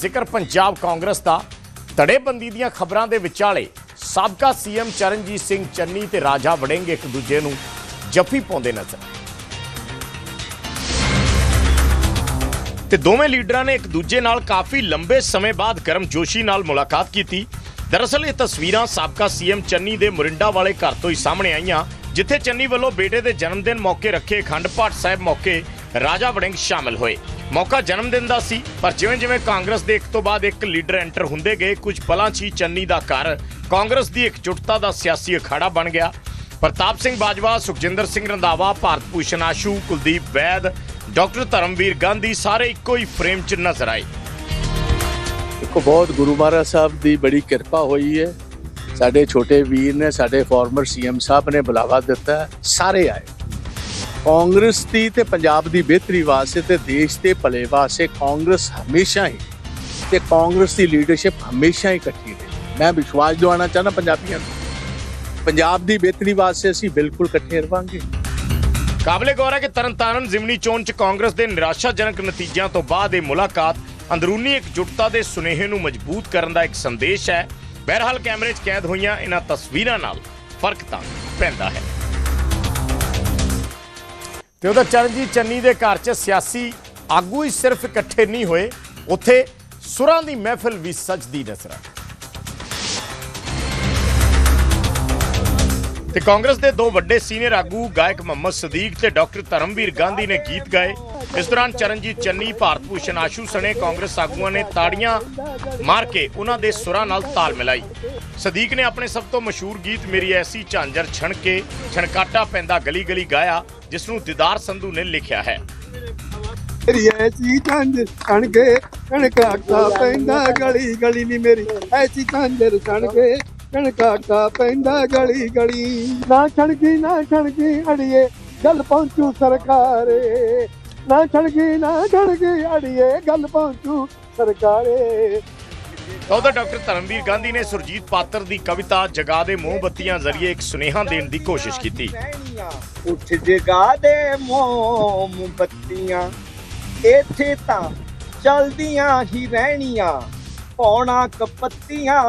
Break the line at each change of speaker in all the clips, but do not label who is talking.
ਜ਼ਿਕਰ ਪੰਜਾਬ ਕਾਂਗਰਸ ਦਾ ਧੜੇਬੰਦੀ ਦੀਆਂ ਖਬਰਾਂ ਦੇ ਵਿਚਾਲੇ ਸਾਬਕਾ ਸੀਐਮ ਚਰਨਜੀਤ ਸਿੰਘ ਚੰਨੀ ਤੇ ਰਾਜਾ ਵੜਿੰਗ ਇੱਕ ਦੂਜੇ ਨੂੰ ਜੱਫੀ ਪਾਉਂਦੇ ਨਜ਼ਰ। ਤੇ ਦੋਵੇਂ ਲੀਡਰਾਂ ਨੇ ਇੱਕ ਦੂਜੇ ਨਾਲ ਕਾਫੀ ਲੰਬੇ ਸਮੇਂ ਬਾਅਦ ਗਰਮਜੋਸ਼ੀ ਨਾਲ ਮੁਲਾਕਾਤ ਕੀਤੀ। ਦਰਅਸਲ ਇਹ ਤਸਵੀਰਾਂ ਸਾਬਕਾ ਸੀਐਮ ਚੰਨੀ ਦੇ ਮੁਰਿੰਡਾ ਵਾਲੇ ਘਰ ਤੋਂ ਹੀ ਸਾਹਮਣੇ ਆਈਆਂ, ਜਿੱਥੇ ਚੰਨੀ ਵੱਲੋਂ ਬੇਟੇ ਦੇ ਜਨਮ ਦਿਨ ਮੌਕੇ ਰੱਖੇ ਅਖੰਡ ਪਾਠ ਸਾਹਿਬ ਮੌਕੇ ਰਾਜਾ ਵੜਿੰਗ ਸ਼ਾਮਲ ਹੋਏ। ਮੌਕਾ ਜਨਮ ਦਿਨ ਦਾ ਸੀ, ਪਰ ਜਿਵੇਂ ਜਿਵੇਂ ਕਾਂਗਰਸ ਦੇ ਇੱਕ ਤੋਂ ਬਾਅਦ ਇੱਕ ਲੀਡਰ ਐਂਟਰ ਹੁੰਦੇ ਗਏ, ਕੁਝ ਪਲਾਂ 'ਚ ਹੀ ਚੰਨੀ ਦਾ ਘਰ, ਕਾਂਗਰਸ ਦੀ ਇਕਜੁੱਟਤਾ ਦਾ ਸਿਆਸੀ ਅਖਾੜਾ ਬਣ ਗਿਆ। ਪ੍ਰਤਾਪ ਸਿੰਘ ਬਾਜਵਾ, ਸੁਖਜਿੰਦਰ ਸਿੰਘ ਰੰਧਾਵਾ, ਭਾਰਤ ਭੂਸ਼ਣ ਆਸ਼ੂ, ਕੁਲਦੀਪ ਵੈਦ, ਡਾਕਟਰ ਧਰਮਵੀਰ ਗਾਂਧੀ, ਸਾਰੇ ਇੱਕੋ ਹੀ ਫਰੇਮ 'ਚ ਨਜ਼ਰ ਆਏ।
ਦੇਖੋ, ਬਹੁਤ ਗੁਰੂ ਮਹਾਰਾਜ ਸਾਹਿਬ ਦੀ ਬੜੀ ਕਿਰਪਾ ਹੋਈ ਹੈ। ਸਾਡੇ ਛੋਟੇ ਵੀਰ ਨੇ, ਸਾਡੇ ਫਾਰਮਰ ਸੀਐਮ ਸਾਹਿਬ ਨੇ ਬੁਲਾਵਾ ਦਿੱਤਾ, ਸਾਰੇ ਆਏ। ਕਾਂਗਰਸ ਦੀ ਤੇ ਪੰਜਾਬ ਦੀ ਬਿਹਤਰੀ ਵਾਸਤੇ ਤੇ ਦੇਸ਼ ਦੇ ਭਲੇ ਵਾਸਤੇ ਕਾਂਗਰਸ ਹਮੇਸ਼ਾ ਹੀ ਤੇ ਕਾਂਗਰਸ ਦੀ ਲੀਡਰਸ਼ਿਪ ਹਮੇਸ਼ਾ ਹੀ ਇਕੱਠੀ ਰਹੀ। ਮੈਂ ਵਿਸ਼ਵਾਸ ਦਿਵਾਉਣਾ ਚਾਹੁੰਦਾ ਪੰਜਾਬੀਆਂ ਨੂੰ। ਪੰਜਾਬ ਦੀ ਬਿਹਤਰੀ ਵਾਸਤੇ ਅਸੀਂ ਬਿਲਕੁਲ ਇਕੱਠੇ ਰਵਾਂਗੇ।
ਕਾਬਲੇ ਗੌਰ ਹੈ ਕਿ ਤਰਨਤਾਰਨ, ਜ਼ਿਮਨੀ ਚੋਣ 'ਚ ਕਾਂਗਰਸ ਦੇ ਨਿਰਾਸ਼ਾਜਨਕ ਨਤੀਜਿਆਂ ਤੋਂ ਬਾਅਦ ਇਹ ਮੁਲਾਕਾਤ ਅੰਦਰੂਨੀ ਇਕਜੁੱਟਤਾ ਦੇ ਸੁਨੇਹੇ ਨੂੰ ਮਜ਼ਬੂਤ ਕਰਨ ਦਾ ਇੱਕ ਸੰਦੇਸ਼ ਹੈ। ਬਹਰਹਾਲ ਕੈਮਰੇ 'ਚ ਕੈਦ ਹੋਈਆਂ ਇਹਨਾਂ ਤਸਵੀਰਾਂ ਨਾਲ ਫ਼ਰਕ ਤਾਂ ਪੈਂਦਾ ਹੈ। ਤੇ ਉਹਦਾ ਚਰਨਜੀਤ ਚੰਨੀ ਦੇ ਘਰ 'ਚ ਸਿਆਸੀ ਆਗੂ ਹੀ ਸਿਰਫ ਇਕੱਠੇ ਨਹੀਂ ਹੋਏ, ਉੱਥੇ ਸੁਰਾਂ ਦੀ ਮਹਿਫਿਲ ਵੀ ਸਜਦੀ ਨਜ਼ਰ ਆ ਤੇ ਕਾਂਗਰਸ ਦੇ ਦੋ ਵੱਡੇ ਸੀਨੀਅਰ ਆਗੂ ਗਾਇਕ ਮੁਹੰਮਦ ਸਦੀਕ ਤੇ ਡਾਕਟਰ ਧਰਮਵੀਰ ਗਾਂਧੀ ਨੇ ਗੀਤ ਗਾਏ। ਇਸ ਦੌਰਾਨ ਚਰਨਜੀਤ ਚੰਨੀ, ਭਾਰਤ ਭੂਸ਼ਣ ਆਸ਼ੂ ਸਣੇ ਕਾਂਗਰਸ ਆਗੂਆਂ ਨੇ ਤਾੜੀਆਂ ਮਾਰ ਕੇ ਉਹਨਾਂ ਦੇ ਸੁਰਾਂ ਨਾਲ ਤਾਲ ਮਿਲਾਈ। ਸਦੀਕ ਨੇ ਆਪਣੇ ਸਭ ਤੋਂ ਮਸ਼ਹੂਰ ਗੀਤ ਮੇਰੀ ਐਸੀ ਝਾਂਜਰ ਛਣ ਕੇ ਛਣਕਾਟਾ ਪੈਂਦਾ ਗਲੀ ਗਲੀ ਗਾਇਆ। ਜਿਸ ਨੂੰ ਦਿਦਾਰ ਸੰਧੂ ਨੇ ਲਿਖਿਆ ਹੈ।
ਮੇਰੀ ਐਸੀ ਝਾਂਜਰ ਛਣ ਕੇ ਕਣਕਾਟਾ ਪੈਂਦਾ ਗਲੀ ਗਲੀ ਨੀ ਮੇਰੀ। ਐਸੀ ਝਾਂਜਰ ਛਣ ਕੇ ਕਣਕਾਟਾ ਪੈਂਦਾ ਗਲੀ ਗਲੀ। ਨਾ ਛਣਕੀ ਨਾ ਛਣਕੀ ਅੜੀਏ, ਗੱਲ ਪਹੁੰਚੂ ਸਰਕਾਰੇ। ਨਾ ਛਣਕੀ ਨਾ ਛਣਕੀ ਅੜੀਏ, ਗੱਲ ਪਹੁੰਚੂ ਸਰਕਾਰੇ।
ਤਾਂ ਉਧਰ ਡਾਕਟਰ ਧਰਮਵੀਰ ਗਾਂਧੀ ਨੇ ਸੁਰਜੀਤ ਪਾਤਰ ਦੀ ਕਵਿਤਾ ਜਗਾ ਦੇ ਮੋਮਬੱਤੀਆਂ ਜ਼ਰੀਏ ਇੱਕ ਸੁਨੇਹਾ ਦੇਣ ਦੀ ਕੋਸ਼ਿਸ਼ ਕੀਤੀ।
ਉੱਠ ਜਗਾ ਦੇ ਮੋਮਬੱਤੀਆਂ ਇੱਥੇ ਤਾਂ ਚਲਦੀਆਂ ਹੀ ਰਹਿਣੀਆਂ ਪੌਣਾ ਕਪੱਤੀਆਂ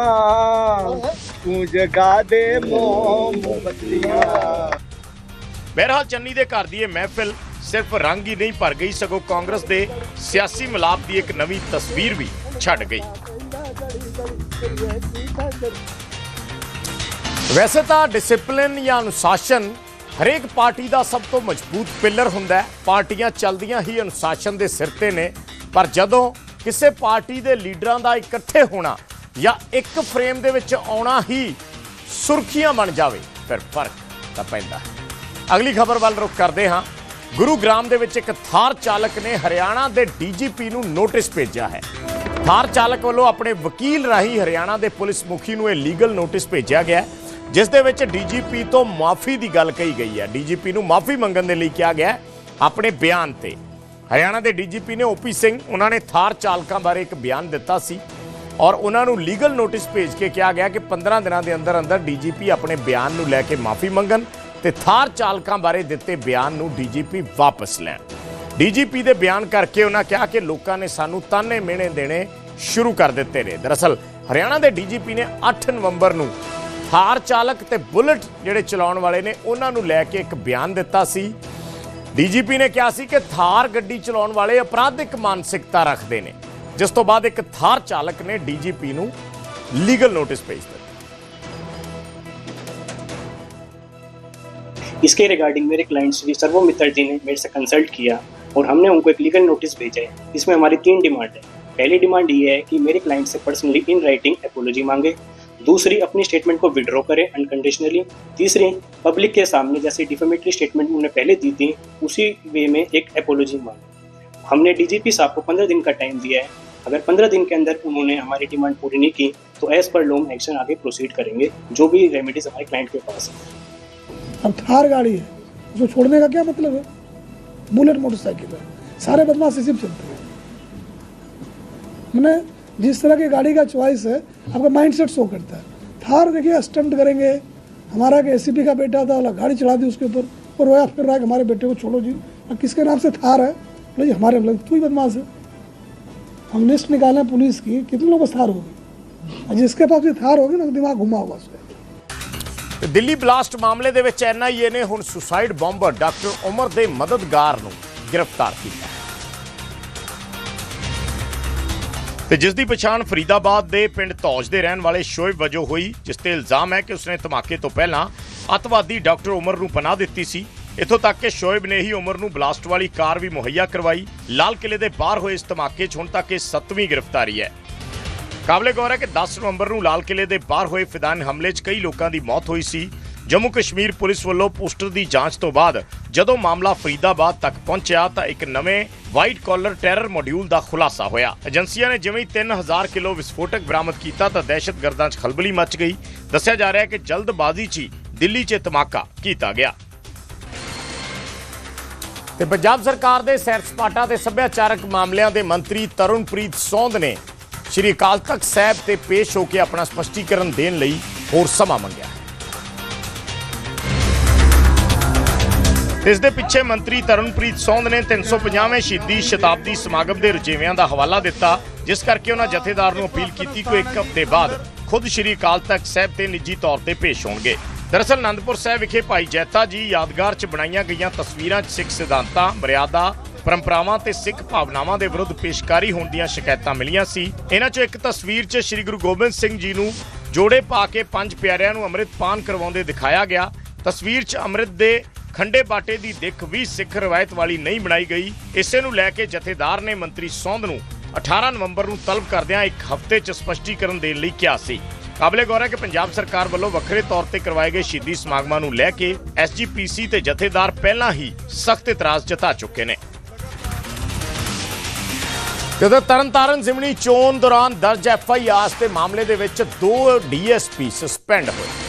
ਤੂੰ ਜਗਾ ਦੇ ਮੋਮਬੱਤੀਆਂ
ਬਹਰਹਾਲ ਚੰਨੀ ਦੇ ਘਰ ਦੀ ਇਹ ਮਹਿਫਿਲ ਸਿਰਫ ਰੰਗ ਹੀ ਨਹੀਂ ਭਰ ਗਈ ਸਗੋਂ ਕਾਂਗਰਸ ਦੇ ਸਿਆਸੀ ਮਿਲਾਪ ਦੀ ਇੱਕ ਨਵੀਂ ਤਸਵੀਰ ਵੀ ਛੱਡ ਗਈ। ਵੈਸੇ ਤਾਂ ਡਿਸਪਲਿਨ ਜਾਂ ਅਨੁਸ਼ਾਸਨ ਹਰੇਕ ਪਾਰਟੀ ਦਾ ਸਭ ਤੋਂ ਮਜ਼ਬੂਤ ਪਿੱਲਰ ਹੁੰਦਾ ਹੈ। ਪਾਰਟੀਆਂ ਚੱਲਦੀਆਂ ਹੀ ਅਨੁਸ਼ਾਸਨ ਦੇ ਸਿਰ ਤੇ ਨੇ। ਪਰ ਜਦੋਂ ਕਿਸੇ ਪਾਰਟੀ ਦੇ ਲੀਡਰਾਂ ਦਾ ਇਕੱਠੇ ਹੋਣਾ ਜਾਂ ਇੱਕ ਫਰੇਮ ਦੇ ਵਿੱਚ ਆਉਣਾ ਹੀ ਸੁਰਖੀਆਂ ਬਣ ਜਾਵੇ, ਫਿਰ ਫ਼ਰਕ ਤਾਂ ਪੈਂਦਾ ਹੈ। ਅਗਲੀ ਖਬਰ ਵੱਲ ਰੁਖ ਕਰਦੇ ਹਾਂ। ਗੁਰੂਗ੍ਰਾਮ ਦੇ ਵਿੱਚ ਇੱਕ ਥਾਰ ਚਾਲਕ ਨੇ ਹਰਿਆਣਾ ਦੇ ਡੀਜੀਪੀ ਨੂੰ ਨੋਟਿਸ ਭੇਜਿਆ ਹੈ। ਥਾਰ ਚਾਲਕ ਵੱਲੋਂ ਆਪਣੇ ਵਕੀਲ ਰਾਹੀਂ ਹਰਿਆਣਾ ਦੇ ਪੁਲਿਸ ਮੁਖੀ ਨੂੰ ਇਹ ਲੀਗਲ ਨੋਟਿਸ ਭੇਜਿਆ ਗਿਆ ਜਿਸ ਦੇ ਵਿੱਚ ਡੀਜੀਪੀ ਤੋਂ ਮਾਫੀ ਦੀ ਗੱਲ ਕਹੀ ਗਈ ਹੈ। ਡੀਜੀਪੀ ਨੂੰ ਮਾਫੀ ਮੰਗਣ ਦੇ ਲਈ ਕਿਹਾ ਗਿਆ ਆਪਣੇ ਬਿਆਨ ਤੇ। ਹਰਿਆਣਾ ਦੇ ਡੀਜੀਪੀ ਨੇ ਓਪੀ ਸਿੰਘ, ਉਹਨਾਂ ਨੇ ਥਾਰ ਚਾਲਕਾਂ ਬਾਰੇ ਇੱਕ ਬਿਆਨ ਦਿੱਤਾ ਸੀ ਔਰ ਉਹਨਾਂ ਨੂੰ ਲੀਗਲ ਨੋਟਿਸ ਭੇਜ ਕੇ ਕਿਹਾ ਗਿਆ ਕਿ 15 ਦਿਨਾਂ ਦੇ ਅੰਦਰ ਅੰਦਰ ਡੀਜੀਪੀ ਆਪਣੇ ਬਿਆਨ ਨੂੰ ਲੈ ਕੇ ਮਾਫੀ ਮੰਗਣ ਤੇ ਥਾਰ ਚਾਲਕਾਂ ਬਾਰੇ ਦਿੱਤੇ ਬਿਆਨ ਨੂੰ ਡੀਜੀਪੀ ਵਾਪਸ ਲੈਣ। ਡੀਜੀਪੀ ਦੇ ਬਿਆਨ ਕਰਕੇ ਉਹਨਾਂ ਕਿਹਾ ਕਿ ਲੋਕਾਂ ਨੇ ਸਾਨੂੰ ਤਾਨੇ ਮਿਹਣੇ ਦੇਣੇ ਸ਼ੁਰੂ ਕਰ ਦਿੱਤੇ ਨੇ ਦਰਅਸਲ ਹਰਿਆਣਾ ਦੇ ਡੀਜੀਪੀ ਨੇ 8 ਨਵੰਬਰ ਨੂੰ ਥਾਰ ਚਾਲਕ ਤੇ ਬੁਲਟ ਜਿਹੜੇ ਚਲਾਉਣ ਵਾਲੇ ਨੇ ਉਹਨਾਂ ਨੂੰ ਲੈ ਕੇ ਇੱਕ ਬਿਆਨ ਦਿੱਤਾ ਸੀ ਡੀਜੀਪੀ ਨੇ ਕਿਹਾ ਸੀ ਕਿ ਥਾਰ ਗੱਡੀ ਚਲਾਉਣ ਵਾਲੇ ਅਪਰਾਧਿਕ ਮਾਨਸਿਕਤਾ ਰੱਖਦੇ ਨੇ ਜਿਸ ਤੋਂ ਬਾਅਦ ਇੱਕ ਥਾਰ ਚਾਲਕ ਨੇ ਡੀਜੀਪੀ ਨੂੰ ਲੀਗਲ ਨੋਟਿਸ ਭੇਜ ਦਿੱਤਾ
इसके रिगार्डिंग मेरे क्लाइंट श्री सर्वो मित्तर जी ने मेरे से कंसल्ट किया और हमने उनको एक लीगल नोटिस भेजा है इसमें हमारी तीन डिमांड है पहली डिमांड ये है कि मेरे क्लाइंट से पर्सनली इन राइटिंग एपोलॉजी मांगे। दूसरी, अपनी स्टेटमेंट को विड्रॉ करें अनकंडीशनली तीसरी पब्लिक के सामने जैसे डिफेमेटरी स्टेटमेंट उन्होंने पहले दी थी, उसी वे में एक एपोलॉजी मांगी। हमने डीजीपी साहब को पंद्रह दिन का टाइम दिया है। अगर पंद्रह दिन के अंदर उन्होंने हमारी डिमांड पूरी नहीं की तो एज पर लोम एक्शन आगे प्रोसीड करेंगे, जो भी रेमेडीज हमारे क्लाइंट के पास है।
अब थार गाड़ी है, उसको छोड़ने का क्या मतलब है? बुलेट मोटरसाइकिल है। सारे बदमाश इसी चलते हैं। मैंने जिस तरह की गाड़ी का चॉइस है आपका माइंड सेट शो करता है थार देखिए स्टंट करेंगे हमारा के एसीपी का बेटा था वाला गाड़ी चढ़ा दी उसके ऊपर और रोया फिर रहा है कि हमारे बेटे को छोड़ो जी अब किसके नाम से थार है बोले जी हमारे बोले तू ही बदमाश है हम लिस्ट निकालें पुलिस की कितने लोगों को थार होगी और जिसके पास भी थार होगी ना तो दिमाग घुमा होगा उसका
ਤੇ ਦਿੱਲੀ ਬਲਾਸਟ ਮਾਮਲੇ ਦੇ ਵਿੱਚ ਐਨਆਈਏ ਨੇ ਹੁਣ ਸੁਸਾਈਡ ਬੰਬਰ ਡਾਕਟਰ ਉਮਰ ਦੇ ਮਦਦਗਾਰ ਨੂੰ ਗ੍ਰਿਫਤਾਰ ਕੀਤਾ ਤੇ ਜਿਸ ਦੀ ਪਛਾਣ ਫਰੀਦਾਬਾਦ ਦੇ ਪਿੰਡ ਤੌਜ ਦੇ ਰਹਿਣ ਵਾਲੇ ਸ਼ੋਇਬ ਵਜੋਂ ਹੋਈ, ਜਿਸ ਤੇ ਇਲਜ਼ਾਮ ਹੈ ਕਿ ਉਸਨੇ ਧਮਾਕੇ ਤੋਂ ਪਹਿਲਾਂ ਅੱਤਵਾਦੀ ਡਾਕਟਰ ਉਮਰ ਨੂੰ ਪਨਾਹ ਦਿੱਤੀ ਸੀ। ਇੱਥੋਂ ਤੱਕ ਕਿ ਸ਼ੋਇਬ ਨੇ ਹੀ ਉਮਰ ਨੂੰ ਬਲਾਸਟ ਵਾਲੀ ਕਾਰ ਵੀ ਮੁਹੱਈਆ ਕਰਵਾਈ। ਲਾਲ ਕਿਲੇ ਦੇ ਬਾਹਰ ਹੋਏ ਇਸ ਧਮਾਕੇ 'ਚ ਹੁਣ ਤੱਕ ਇਹ ਸੱਤਵੀਂ ਗ੍ਰਿਫਤਾਰੀ ਹੈ। ਕਾਬਲੇ ਗੌਰ ਹੈ ਕਿ 10 ਨਵੰਬਰ ਨੂੰ ਲਾਲ ਕਿਲੇ ਦੇ ਬਾਹਰ ਹੋਏ ਫਿਦਾਨ ਹਮਲੇ 'ਚ ਕਈ ਲੋਕਾਂ ਦੀ ਮੌਤ ਹੋਈ ਸੀ। ਜੰਮੂ ਕਸ਼ਮੀਰ ਪੁਲਿਸ ਵੱਲੋਂ ਪੋਸਟਰ ਦੀ ਜਾਂਚ ਤੋਂ ਬਾਅਦ ਜਦੋਂ ਮਾਮਲਾ ਫਰੀਦਾਬਾਦ ਤੱਕ ਪਹੁੰਚਿਆ ਤਾਂ ਇੱਕ ਨਵੇਂ ਵਾਈਟ ਕਾਲਰ ਟੈਰਰ ਮੋਡਿਊਲ ਦਾ ਖੁਲਾਸਾ ਹੋਇਆ। ਏਜੰਸੀਆਂ ਨੇ ਜਿਵੇਂ ਹੀ 3000 ਕਿਲੋ ਵਿਸਫੋਟਕ ਬਰਾਮਦ ਕੀਤਾ ਤਾਂ ਦਹਿਸ਼ਤਗਰਦਾਂ 'ਚ ਖਲਬਲੀ ਮਚ ਗਈ। ਦੱਸਿਆ ਜਾ ਰਿਹਾ ਹੈ ਕਿ ਜਲਦਬਾਜ਼ੀ 'ਚ ਹੀ ਦਿੱਲੀ 'ਚ ਧਮਾਕਾ ਕੀਤਾ ਗਿਆ। ਤੇ ਪੰਜਾਬ ਸਰਕਾਰ ਦੇ ਸੈਰ ਸਪਾਟਾ ਤੇ ਸੱਭਿਆਚਾਰਕ ਮਾਮਲਿਆਂ ਦੇ ਮੰਤਰੀ ਤਰੁਣਪ੍ਰੀਤ ਸੌਂਦ ਨੇ ਸ਼੍ਰੀ ਅਕਾਲ ਤਖਤ ਸਾਹਿਬ ਤੇ ਪੇਸ਼ ਹੋ ਕੇ ਆਪਣਾ ਸਪਸ਼ਟੀਕਰਨ ਦੇਣ ਲਈ ਹੋਰ ਸਮਾਂ ਮੰਗਿਆ। ਇਸ ਦੇ ਪਿੱਛੇ ਮੰਤਰੀ ਤਰਨਪ੍ਰੀਤ ਸੌਂਦ ਨੇ 350ਵੇਂ ਸ਼ਹੀਦੀ ਸ਼ਤਾਬਦੀ ਸਮਾਗਮ ਦੇ ਰੁਝੇਵਿਆਂ ਦਾ ਹਵਾਲਾ ਦਿੱਤਾ, ਜਿਸ ਕਰਕੇ ਉਹਨਾਂ ਜਥੇਦਾਰ ਨੂੰ ਅਪੀਲ ਕੀਤੀ ਕਿ ਇੱਕ ਹਫ਼ਤੇ ਬਾਅਦ ਖੁਦ ਸ਼੍ਰੀ ਅਕਾਲ ਤਖਤ ਸਾਹਿਬ ਤੇ ਨਿੱਜੀ ਤੌਰ ਤੇ ਪੇਸ਼ ਹੋਣਗੇ। ਦਰਅਸਲ ਅਨੰਦਪੁਰ ਸਾਹਿਬ ਵਿਖੇ ਭਾਈ ਜੈਤਾ ਜੀ ਯਾਦਗਾਰ 'ਚ ਬਣਾਈਆਂ ਗਈਆਂ ਤਸਵੀਰਾਂ 'ਚ ਸਿੱਖ ਸਿਧਾਂਤਾਂ, ਮਰਿਆਦਾ, ਪਰੰਪਰਾਵਾਂ ਤੇ ਸਿੱਖ ਭਾਵਨਾਵਾਂ ਦੇ ਵਿਰੁੱਧ ਪੇਸ਼ਕਾਰੀ ਹੋਣ ਦੀਆਂ ਸ਼ਿਕਾਇਤਾਂ ਮਿਲੀਆਂ ਸੀ। ਇਹਨਾਂ 'ਚੋਂ ਇੱਕ ਤਸਵੀਰ 'ਚ ਸ੍ਰੀ ਗੁਰੂ ਗੋਬਿੰਦ ਸਿੰਘ ਜੀ ਨੂੰ ਜੋੜੇ ਪਾ ਕੇ ਪੰਜ ਪਿਆਰਿਆਂ ਨੂੰ ਅੰਮ੍ਰਿਤ ਪਾਨ ਕਰਵਾਉਂਦੇ ਦਿਖਾਇਆ ਗਿਆ। ਤਸਵੀਰ 'ਚ ਅੰਮ੍ਰਿਤ ਦੇ ਖੰਡੇ ਬਾਟੇ ਦੀ ਦਿੱਖ ਵੀ ਸਿੱਖ ਰਵਾਇਤ ਵਾਲੀ ਨਹੀਂ ਬਣਾਈ ਗਈ। ਇਸੇ ਨੂੰ ਲੈ ਕੇ ਜਥੇਦਾਰ ਨੇ ਮੰਤਰੀ ਸੌਂਦ ਨੂੰ 18 ਨਵੰਬਰ ਨੂੰ ਤਲਬ ਕਰਦਿਆਂ ਇੱਕ ਹਫ਼ਤੇ 'ਚ ਸਪਸ਼ਟੀਕਰਨ ਦੇਣ ਲਈ ਕਿਹਾ ਸੀ। ਕਾਬਲੇ ਗੌਰ ਹੈ ਕਿ ਪੰਜਾਬ ਸਰਕਾਰ ਵੱਲੋਂ ਵੱਖਰੇ ਤੌਰ ਤੇ ਕਰਵਾਏ ਗਏ ਸ਼ਹੀਦੀ ਸਮਾਗਮਾਂ ਨੂੰ ਲੈ ਕੇ ਐਸਜੀਪੀਸੀ ਤੇ ਜਥੇਦਾਰ ਪਹਿਲਾਂ ਹੀ ਸਖਤ ਇਤਰਾਜ਼ ਜਤਾ ਚੁੱਕੇ ਨੇ। ਜਦੋਂ ਤਰਨਤਾਰਨ ਜ਼ਿਮਨੀ ਚੋਣ ਦੌਰਾਨ ਦਰਜ ਐਫਆਈਆਰ ਦੇ ਮਾਮਲੇ ਦੇ ਵਿੱਚ ਦੋ ਡੀਐਸਪੀ ਸਸਪੈਂਡ ਹੋਏ।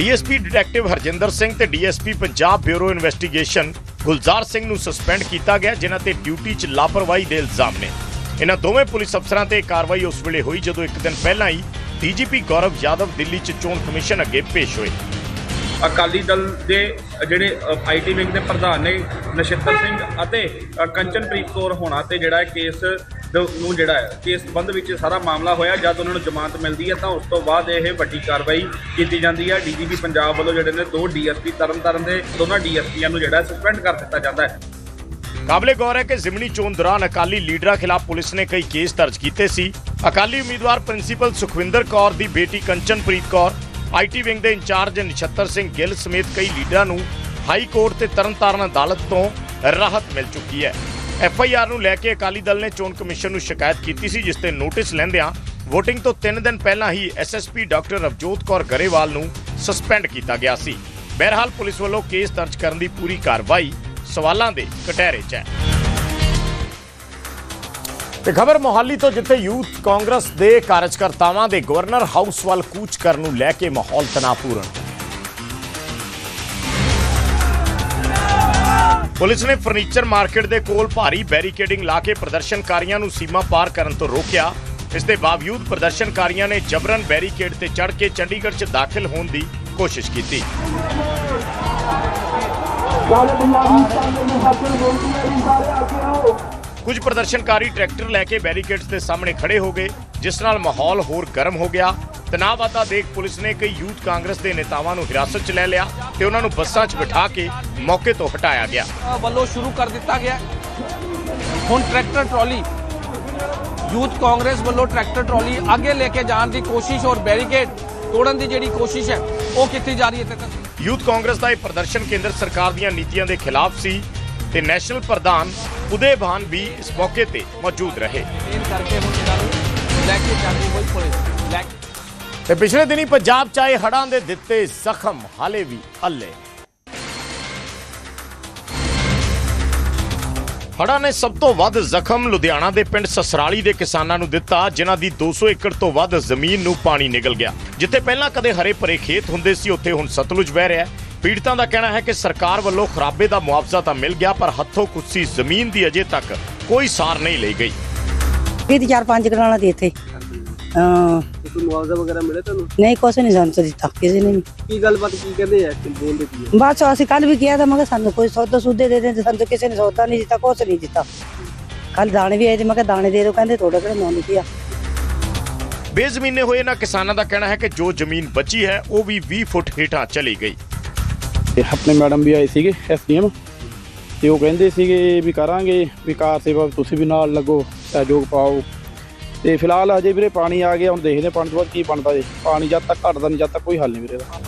ਡੀਐਸਪੀ ਡਿਟੈਕਟਿਵ ਹਰਜਿੰਦਰ ਸਿੰਘ ਤੇ DSP Punjab bureau investigation Gulzar Singh ਨੂੰ ਸਸਪੈਂਡ ਕੀਤਾ ਗਿਆ, ਜਿਨ੍ਹਾਂ ਤੇ ਡਿਊਟੀ 'ਚ ਲਾਪਰਵਾਹੀ ਦੇ ਇਲਜ਼ਾਮ ਨੇ। ਇਹਨਾਂ ਦੋਵੇਂ ਪੁਲਿਸ ਅਫਸਰਾਂ ਤੇ ਕਾਰਵਾਈ ਉਸ ਵੇਲੇ ਹੋਈ ਜਦੋਂ ਇੱਕ ਦਿਨ ਪਹਿਲਾਂ ਹੀ ਡੀਜੀਪੀ ਗੌਰਵ ਯਾਦਵ ਦਿੱਲੀ 'ਚ ਚੋਣ ਕਮਿਸ਼ਨ ਅੱਗੇ ਪੇਸ਼ ਹੋਏ।
ਅਕਾਲੀ ਦਲ ਦੇ ਜਿਹੜੇ ਆਈਟੀ ਵਿੰਗ ਦੇ ਪ੍ਰਧਾਨ ਨੇ ਨਛੱਤਰ ਸਿੰਘ ਅਤੇ ਕੰਚਨਪ੍ਰੀਤ ਕੌਰ ਹੋਣਾ ਤੇ ਜਿਹੜਾ ਕੇਸ ਨੂੰ ਜਿਹੜਾ ਹੈ ਕੇਸ ਸੰਬੰਧ ਵਿੱਚ ਸਾਰਾ ਮਾਮਲਾ ਹੋਇਆ, ਜਦ ਉਹਨਾਂ ਨੂੰ ਜ਼ਮਾਨਤ ਮਿਲਦੀ ਹੈ ਤਾਂ ਉਸ ਤੋਂ ਬਾਅਦ ਇਹ ਵੱਡੀ ਕਾਰਵਾਈ ਕੀਤੀ ਜਾਂਦੀ ਹੈ। ਡੀਜੀਪੀ ਪੰਜਾਬ ਵੱਲੋਂ ਜਿਹੜੇ ਨੇ ਦੋ ਡੀਐਸਪੀ ਤਰਨਤਾਰਨ ਦੇ ਦੋਨਾਂ ਡੀਐਸਪੀਆਂ ਨੂੰ ਜਿਹੜਾ ਸਸਪੈਂਡ ਕਰ ਦਿੱਤਾ ਜਾਂਦਾ ਹੈ।
ਕਾਬਲੇ ਗੌਰ ਹੈ ਕਿ ਜ਼ਿਮਨੀ ਚੋਣ ਦੌਰਾਨ ਅਕਾਲੀ ਲੀਡਰਾਂ ਖਿਲਾਫ ਪੁਲਿਸ ਨੇ ਕਈ ਕੇਸ ਦਰਜ ਕੀਤੇ ਸੀ। ਅਕਾਲੀ ਉਮੀਦਵਾਰ ਪ੍ਰਿੰਸੀਪਲ ਸੁਖਵਿੰਦਰ ਕੌਰ ਦੀ ਬੇਟੀ ਕੰਚਨਪ੍ਰੀਤ ਕੌਰ, ਆਈਟੀ ਵਿੰਗ ਦੇ ਇੰਚਾਰਜ ਨਛੱਤਰ ਸਿੰਘ ਗਿੱਲ ਸਮੇਤ ਕਈ ਲੀਡਰਾਂ ਨੂੰ ਹਾਈ ਕੋਰਟ ਤੇ ਤਰਨਤਾਰਨ ਅਦਾਲਤ ਤੋਂ ਰਾਹਤ ਮਿਲ ਚੁੱਕੀ ਹੈ। ਐਫ ਆਈ ਆਰ ਨੂੰ ਲੈ ਕੇ ਅਕਾਲੀ ਦਲ ਨੇ ਚੋਣ ਕਮਿਸ਼ਨ ਨੂੰ ਸ਼ਿਕਾਇਤ ਕੀਤੀ ਸੀ, ਜਿਸ ਤੇ ਨੋਟਿਸ ਲੈਂਦਿਆਂ VOTING ਤੋਂ 3 ਦਿਨ ਪਹਿਲਾਂ ਹੀ ਐਸਐਸਪੀ ਡਾਕਟਰ ਰਵਜੋਤ ਕੌਰ ਗਰੇਵਾਲ ਨੂੰ ਸਸਪੈਂਡ ਕੀਤਾ ਗਿਆ ਸੀ। ਬਹਰਹਾਲ ਪੁਲਿਸ ਵੱਲੋਂ ਕੇਸ ਦਰਜ ਕਰਨ ਦੀ ਪੂਰੀ ਕਾਰਵਾਈ ਸਵਾਲਾਂ ਦੇ ਕਟਹਿਰੇ 'ਚ ਹੈ। ਤੇ ਖਬਰ ਮੋਹਾਲੀ ਤੋਂ, ਜਿੱਥੇ ਯੂਥ ਕਾਂਗਰਸ ਦੇ ਕਾਰਜਕਰਤਾਵਾਂ ਦੇ ਗਵਰਨਰ ਹਾਊਸ ਵੱਲ ਕੂਚ ਕਰਨ ਨੂੰ ਲੈ ਕੇ ਮਾਹੌਲ ਤਣਾਅਪੂਰਨ। ਪੁਲਿਸ ਨੇ ਫਰਨੀਚਰ ਮਾਰਕੀਟ ਦੇ ਕੋਲ ਭਾਰੀ ਬੈਰੀਕੇਡਿੰਗ ਲਾ ਕੇ ਪ੍ਰਦਰਸ਼ਨਕਾਰੀਆਂ ਨੂੰ ਸੀਮਾ ਪਾਰ ਕਰਨ ਤੋਂ ਰੋਕਿਆ। ਇਸ ਦੇ ਬਾਵਜੂਦ ਪ੍ਰਦਰਸ਼ਨਕਾਰੀਆਂ ਨੇ ਜਬਰਨ ਬੈਰੀਕੇਡ ਤੇ ਚੜ੍ਹ ਕੇ ਚੰਡੀਗੜ੍ਹ 'ਚ ਦਾਖਲ ਹੋਣ ਦੀ ਕੋਸ਼ਿਸ਼ ਕੀਤੀ। ਕੁਝ ਪ੍ਰਦਰਸ਼ਨਕਾਰੀ ਟਰੈਕਟਰ ਲੈ ਕੇ ਬੈਰੀਕੇਡਸ ਦੇ ਸਾਹਮਣੇ ਖੜੇ ਹੋ ਗਏ, ਜਿਸ ਨਾਲ ਮਾਹੌਲ ਹੋਰ ਗਰਮ ਹੋ ਗਿਆ। ਤਣਾਅ ਵਾਧਾ ਦੇਖ ਪੁਲਿਸ ਨੇ ਕਈ ਯੂਥ ਕਾਂਗਰਸ ਦੇ ਨੇਤਾਵਾਂ ਨੂੰ ਹਿਰਾਸਤ 'ਚ ਲੈ ਲਿਆ ਤੇ ਉਹਨਾਂ ਨੂੰ ਬੱਸਾਂ 'ਚ ਬਿਠਾ ਕੇ ਮੌਕੇ ਤੋਂ ਹਟਾਇਆ ਗਿਆ।
ਵੱਲੋਂ ਸ਼ੁਰੂ ਕਰ ਦਿੱਤਾ ਗਿਆ। ਹੁਣ ਟਰੈਕਟਰ ਟਰਾਲੀ। ਯੂਥ ਕਾਂਗਰਸ ਵੱਲੋਂ ਟਰੈਕਟਰ ਟਰਾਲੀ ਅੱਗੇ ਲੈ ਕੇ ਜਾਣ ਦੀ ਕੋਸ਼ਿਸ਼ ਔਰ ਬੈਰੀਕੇਡ ਤੋੜਨ ਦੀ ਜਿਹੜੀ ਕੋਸ਼ਿਸ਼ ਹੈ ਉਹ ਕੀਤੀ ਜਾ ਰਹੀ ਹੈ ਤੇ
ਯੂਥ ਕਾਂਗਰਸ ਦਾ ਇਹ ਪ੍ਰਦਰਸ਼ਨ ਕੇਂਦਰ ਸਰਕਾਰ ਦੀਆਂ ਨੀਤੀਆਂ ਦੇ ਖਿਲਾਫ ਸੀ ਤੇ ਨੈਸ਼ਨਲ ਪ੍ਰਧਾਨ ਉਦੇ ਭਾਨ ਵੀ ਇਸ ਮੌਕੇ ਤੇ ਮੌਜੂਦ ਰਹੇ।
ਕਰਕੇ ਹੁਣ ਲੈ ਕੇ ਜਾਂਦੀ ਹੋਈ ਪੁਲਿਸ ਲੈ ਕੇ
ਤੇ ਪਿਛਲੇ ਦਿਨੀ ਪੰਜਾਬ ਚ ਆਏ ਹੜਾਂ ਦੇ ਦਿੱਤੇ ਜ਼ਖਮ, ਹਾਲੇ ਵੀ ਅੱਲੇ। ਹੜ੍ਹਾਂ ਨੇ ਸਭ ਤੋਂ ਵੱਧ ਜ਼ਖਮ ਲੁਧਿਆਣਾ ਦੇ ਪਿੰਡ ਸਸਰਾਲੀ ਦੇ ਕਿਸਾਨਾਂ ਨੂੰ ਦਿੱਤਾ, ਜਿਨ੍ਹਾਂ ਦੀ 200 ਏਕੜ ਤੋਂ ਵੱਧ ਜ਼ਮੀਨ ਨੂੰ ਪਾਣੀ ਨਿਗਲ ਗਿਆ। ਜਿੱਥੇ ਪਹਿਲਾਂ ਕਦੇ ਹਰੇ ਭਰੇ ਖੇਤ ਹੁੰਦੇ ਸੀ, ਉੱਥੇ ਹੁਣ ਸਤਲੁਜ ਵਹਿ ਰਿਹਾ ਹੈ। ਪੀੜਤਾਂ ਦਾ ਕਹਿਣਾ ਹੈ ਕਿ ਸਰਕਾਰ ਵੱਲੋਂ ਖਰਾਬੇ ਦਾ ਮੁਆਵਜ਼ਾ ਤਾਂ ਮਿਲ ਗਿਆ, ਪਰ ਹੱਥੋਂ ਕੁੱਸੀ ਜ਼ਮੀਨ ਦੀ ਅਜੇ ਤੱਕ ਕੋਈ ਸਾਰ ਨਹੀਂ ਲਈ ਗਈ।
ਵੀ ਦੀ ਚਾਰ ਕਰਾਣਾ ਦੇ ਇੱਥੇ ਹਾਂ।
ਕੋਈ ਮੁਆਵਜ਼ਾ ਵਗੈਰਾ ਮਿਲੇ ਤੁਹਾਨੂੰ?
ਨਹੀਂ ਕੁਛ ਨਹੀਂ ਸਾਨੂੰ ਤਾਂ ਦਿੱਤਾ ਕਿਸੇ ਨੇ ਵੀ।
ਕੀ ਗੱਲਬਾਤ ਕੀ ਕਹਿੰਦੇ ਆ? ਕਿ ਬੋਲਦੇ ਕੀ ਆ
ਬਸ ਅਸੀਂ ਕੱਲ ਵੀ ਕਿਹਾ ਤਾਂ ਮੈਂ ਕਿਹਾ ਸਾਨੂੰ ਕੋਈ ਸੌਦਾ ਸੁਦੇ ਦੇ ਦੇ ਸਾਨੂੰ ਤਾਂ ਕਿਸੇ ਨੇ ਸੌਦਾ ਨਹੀਂ ਦਿੱਤਾ ਕੁਛ ਨਹੀਂ ਦਿੱਤਾ। ਕੱਲ ਦਾਣੇ ਵੀ ਆਏ ਤੇ ਮੈਂ ਕਿਹਾ ਦਾਣੇ ਦੇ ਦਿਓ ਕਹਿੰਦੇ ਤੁਹਾਡਾ ਕਿਹੜਾ ਨਾਂ ਲਿਖਿਆ
ਬੇਜ਼ਮੀਨੇ ਹੋਏ ਇਹਨਾਂ ਕਿਸਾਨਾਂ ਦਾ ਕਹਿਣਾ ਹੈ ਕਿ ਜੋ ਜ਼ਮੀਨ ਬਚੀ ਹੈ ਉਹ ਵੀ 20 ਫੁੱਟ ਹੇਠਾਂ ਚਲੀ ਗਈ।
ਤੇ ਆਪਣੇ ਮੈਡਮ ਵੀ ਆਏ ਸੀਗੇ ਐਸਡੀਐਮ। ਤੇ ਉਹ ਕਹਿੰਦੇ ਸੀਗੇ ਵੀ ਕਰਾਂਗੇ ਵਿਕਾਸ ਸੇਵਾ ਵੀ ਤੁਸੀਂ ਵੀ ਨਾਲ ਲੱਗੋ ਸਹਿਯੋਗ ਪਾਓ। ਤੇ ਫਿਲਹਾਲ ਅਜੇ ਵੀਰੇ ਪਾਣੀ ਆ ਗਿਆ, ਹੁਣ ਦੇਖਦੇ ਹਾਂ ਪਾਣੀ ਤੋਂ ਬਾਅਦ ਕੀ ਬਣਦਾ ਜੀ। ਪਾਣੀ ਜਦ ਤੱਕ ਘਟਦਾ ਨਹੀਂ, ਜਦ ਤੱਕ ਕੋਈ ਹੱਲ ਨਹੀਂ ਵੀਰੇ ਦਾ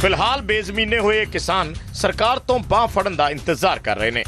ਫਿਲਹਾਲ ਬੇਜ਼ਮੀਨੇ ਹੋਏ ਕਿਸਾਨ ਸਰਕਾਰ ਤੋਂ ਬਾਹ ਫੜਨ ਦਾ ਇੰਤਜ਼ਾਰ ਕਰ ਰਹੇ ਨੇ।